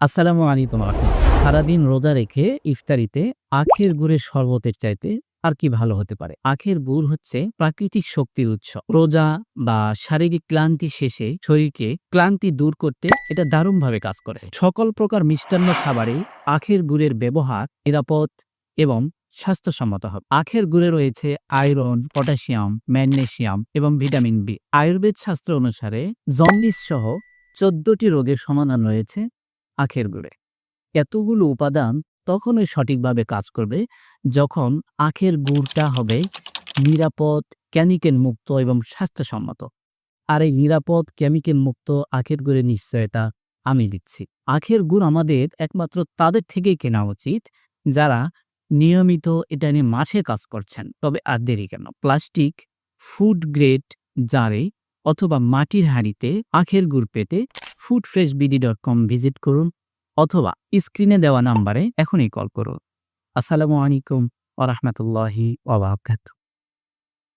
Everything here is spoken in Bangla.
আসসালামু আলাইকুম। সারাদিন রোজা রেখে ইফতারিতে আখের গুড়ের শরবতের চাইতে আর কি ভালো হতে পারে? আখের গুড় হচ্ছে প্রাকৃতিক শক্তির উৎস। রোজা বা শারীরিক ক্লান্তি শেষে শরীরকে ক্লান্তি দূর করতে এটা দারুণভাবে কাজ করে। সকল প্রকার মিষ্টান্ন খাবারে আখের গুড়ের ব্যবহার নিরাপদ এবং স্বাস্থ্যসম্মত হবে। আখের গুড়ে রয়েছে আয়রন, পটাশিয়াম ম্যাগনেসিয়াম এবং ভিটামিন বি। আয়ুর্বেদ শাস্ত্র অনুসারে জন্ডিস সহ চোদ্দটি রোগের সমাধান রয়েছে আখের গুড়ে। এতগুলো উপাদান তখনই সঠিকভাবে কাজ করবে যখন আখের গুড়টা হবে নিরাপদ কেমিক্যাল মুক্ত এবং স্বাস্থ্যসম্মত। আর এই নিরাপদ কেমিক্যাল মুক্ত আখের গুড়ের নিশ্চয়তা আমি দিচ্ছি আখের গুড় আমাদের একমাত্র তাদের থেকেই কেনা উচিত যারা নিয়মিত এটা নিয়ে মাঠে কাজ করছেন। তবে আর দেরি কেন? প্লাস্টিক, ফুড গ্রেড, জারে অথবা মাটির হাঁড়িতে আখের গুড় পেতে food fresh BD dot com visit করুন অথবা স্ক্রিনে দেওয়া নাম্বারে এখনই কল করুন। আসসালামু আলাইকুম ওরহমতুল্লাহি ওবরাকাতুহু